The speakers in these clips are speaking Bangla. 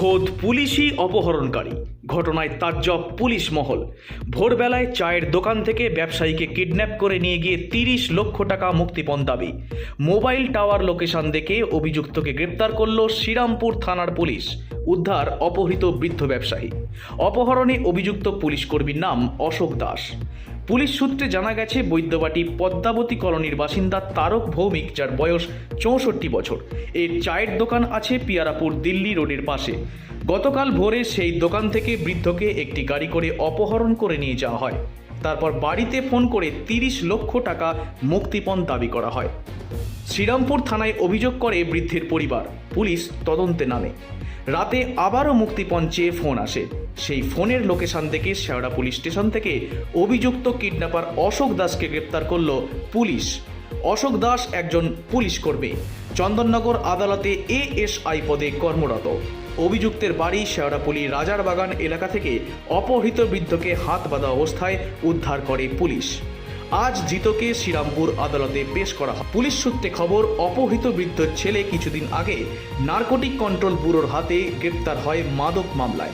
খোদ পুলিশই অপহরণকারী। ঘটনায় তাজ্জব পুলিশ মহল। ভোরবেলায় চায়ের দোকান থেকে ব্যবসায়ীকে কিডন্যাপ করে নিয়ে গিয়ে তিরিশ লক্ষ টাকা মুক্তিপণ দাবি। মোবাইল টাওয়ার লোকেশন দেখে অভিযুক্তকে গ্রেপ্তার করল শ্রীরামপুর থানার পুলিশ। উদ্ধার অপহৃত বৃদ্ধ ব্যবসায়ী। অপহরণে অভিযুক্ত পুলিশ কর্মীর নাম অশোক দাস। পুলিশ সূত্রে জানা গেছে, বৈদ্যবাটি পদ্মাবতী কলোনির বাসিন্দা তারক ভৌমিক, যার বয়স চৌষট্টি বছর। এর চায়ের দোকান আছে পিয়ারাপুর দিল্লি রোডের পাশে। গতকাল ভোরে সেই দোকান থেকে বৃদ্ধকে একটি গাড়ি করে অপহরণ করে নিয়ে যাওয়া হয়। তারপর বাড়িতে ফোন করে তিরিশ লক্ষ টাকা মুক্তিপণ দাবি করা হয়। শ্রীরামপুর থানায় অভিযোগ করে বৃদ্ধের পরিবার, পুলিশ তদন্তে নামে। রাতে আবারও মুক্তিপণ চেয়ে ফোন আসে। সেই ফোনের লোকেশান থেকে শেওড়া পুলিশ স্টেশন থেকে অভিযুক্ত কিডন্যাপার অশোক দাসকে গ্রেপ্তার করল পুলিশ। অশোক দাস একজন পুলিশ কর্মী। চন্দননগর আদালতে এএসআই পদে কর্মরত। অভিযুক্তের বাড়ি শেওড়াপুলি রাজার বাগান এলাকা থেকে অপহৃত বৃদ্ধকে হাত বাঁধা অবস্থায় উদ্ধার করে পুলিশ। আজ জিতকে শ্রীরামপুর আদালতে পেশ করা হয়। পুলিশ সূত্রে খবর, অপহৃত বৃদ্ধর ছেলে কিছুদিন আগে নার্কোটিক কন্ট্রোল ব্যুরোর হাতে গ্রেপ্তার হয় মাদক মামলায়।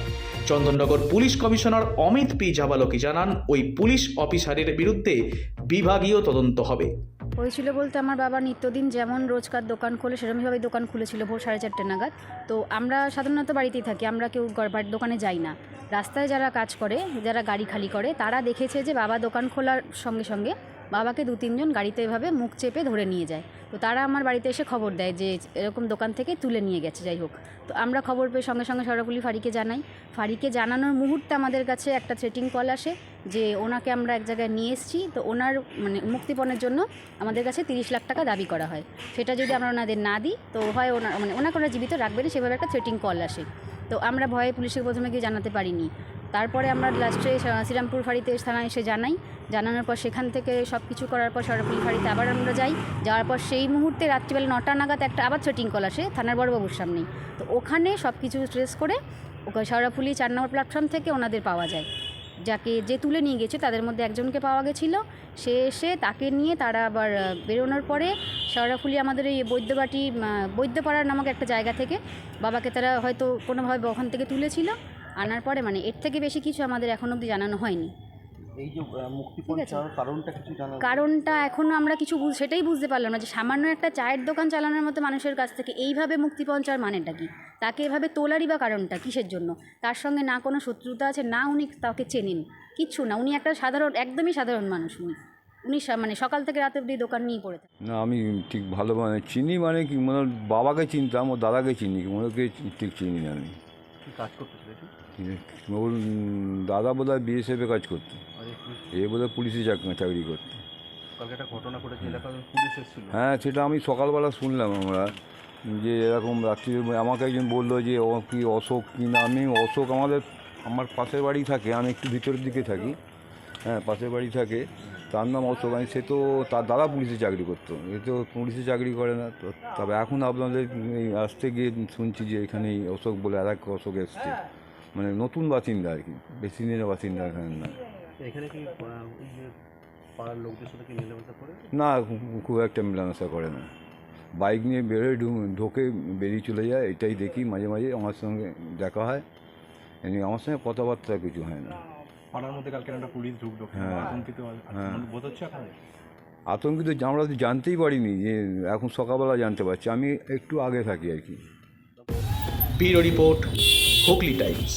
Chandannagar police commissioner Amit P Jabalki জানান, ওই পুলিশ অফিসারের বিরুদ্ধে বিভাগীয় তদন্ত হবে। হয়েছিল বলতে আমার বাবা নিত্যদিন যেমন রোজকার দোকান খোলে সেরকমভাবে দোকান খুলেছিল ভোর সাড়ে চারটে নাগাদ। তো আমরা সাধারণত বাড়িতেই থাকি, আমরা কেউ বাড়ির দোকানে যাই না। রাস্তায় যারা কাজ করে, যারা গাড়ি খালি করে, তারা দেখেছে যে বাবা দোকান খোলার সঙ্গে সঙ্গে বাবাকে দু তিনজন গাড়িতে এভাবে মুখ চেপে ধরে নিয়ে যায়। তো তারা আমার বাড়িতে এসে খবর দেয় যে এরকম দোকান থেকে তুলে নিয়ে গেছে, যাই হোক। তো আমরা খবর পেয়ে সঙ্গে সঙ্গে সরাপুলি ফাঁড়িকে জানাই। ফাঁড়িকে জানানোর মুহূর্তে আমাদের কাছে একটা থ্রেটিং কল আসে যে ওনাকে আমরা এক জায়গায় নিয়ে এসেছি। তো ওনার মানে মুক্তিপণের জন্য আমাদের কাছে তিরিশ লাখ টাকা দাবি করা হয়। সেটা যদি আমরা ওনাদের না দিই, তো হয় ওনার মানে ওনাকে ওরা জীবিত রাখবেন সেভাবে একটা থ্রেটিং কল আসে। তো আমরা ভয়ে পুলিশের প্রথমে গিয়ে জানাতে পারিনি। তারপরে আমরা লাস্টে শ্রীরামপুর ফাঁড়িতে থানায় এসে জানাই। জানানোর পর সেখান থেকে সব কিছু করার পর সরাপুলি ফাঁড়িতে আবার আমরা যাই। যাওয়ার পর সেই মুহূর্তে রাত্রিবেলা নটা নাগাদ একটা আবার থ্রেটিং কল আসে থানার বড়বাবুর সামনেই তো ওখানে সব কিছু ট্রেস করে ওকে সরাপুলি চার নম্বর প্ল্যাটফর্ম থেকে ওনাদের পাওয়া যায়। যাকে যে তুলে নিয়ে গেছে তাদের মধ্যে একজনকে পাওয়া গেছিল। সে এসে তাকে নিয়ে তারা আবার বেরোনোর পরে শেওড়াফুলি আমাদের এই বৈদ্যবাটি বৈদ্যপাড়ার নামক একটা জায়গা থেকে বাবাকে তারা হয়তো কোনোভাবে ওখান থেকে তুলেছিল। আনার পরে মানে এর থেকে বেশি কিছু আমাদের এখন অবধি জানানো হয়নি। এই যে মুক্তিপণ চাওয়ার কারণটা কিছু জানা কারণটা এখনও আমরা কিছু বুঝ- সেটাই বুঝতে পারলাম না যে সামান্য একটা চায়ের দোকান চালানোর মতো মানুষের কাছ থেকে এইভাবে মুক্তিপণ চাওয়ার মানেটা কি? তাকে এভাবে তোলারই বা কারণটা কিসের জন্য? তার সঙ্গে না কোনো শত্রুতা আছে না উনি তাকে চেনেন। কিচ্ছু না উনি একটা সাধারণ একদমই সাধারণ মানুষ উনি। উনি সা- মানে সকাল থেকে রাত অবধি দোকান নিয়ে পড়ে থাকেন। না আমি ঠিক ভালো মানে চিনি মানে কি মনে বাবাকে চিনতাম ওর দাদাকে চিনি ওনাকে ঠিক চিনি না আমি। কি কাজ করতেছিল এটি? ওর দাদা বোধ হয় বিএসএফে কাজ করতো। এ বোধ হয় পুলিশে চাকরি করতো। কালকে একটা ঘটনা ঘটেছে এলাকায় পুলিশ এসেছিল। হ্যাঁ সেটা আমি সকালবেলা শুনলাম আমরা যে এরকম রাত্রি আমাকে একজন বলল যে ও কি অশোক কি না? আমি অশোক আমাদের আমার পাশের বাড়ি থাকে আমি একটু ভিতরের দিকে থাকি। হ্যাঁ পাশের বাড়ি থাকে। তার নাম অশোক। আমি সে তো তার দাদা পুলিশে চাকরি করতো। এ তো পুলিশে চাকরি করে না। তো তবে এখন আপনাদের এই আসতে গিয়ে শুনছি যে এখানে অশোক বলে আর এক অশোক এসছে। মানে নতুন বাসিন্দা আর কি। বেশি দিনের বাসিন্দা এখানে না। এখানে কি আহ, এই যে পাড়ার লোকদের সাথে কি মেলামেশা করে? না খুব একটা মেলামেশা করে না। বাইক নিয়ে বেরোয় ঢোকে বেরিয়ে চলে যায়। এটাই দেখি মাঝে মাঝে আমার সঙ্গে দেখা হয়। এমনি আমার সঙ্গে কথাবার্তা কিছু হয় না। পাড়ার মধ্যে কালকে একটা পুলিশ ঢুকলো। হ্যাঁ। আতঙ্কিত হ্যাঁ। বোধ হচ্ছে আপনাদের আতঙ্কিত আমরা তো জানতেই পারিনি যে এখন সকালবেলা জানতে পারছি। আমি একটু আগে থাকি আর কি। Bureau report Hooghly Times.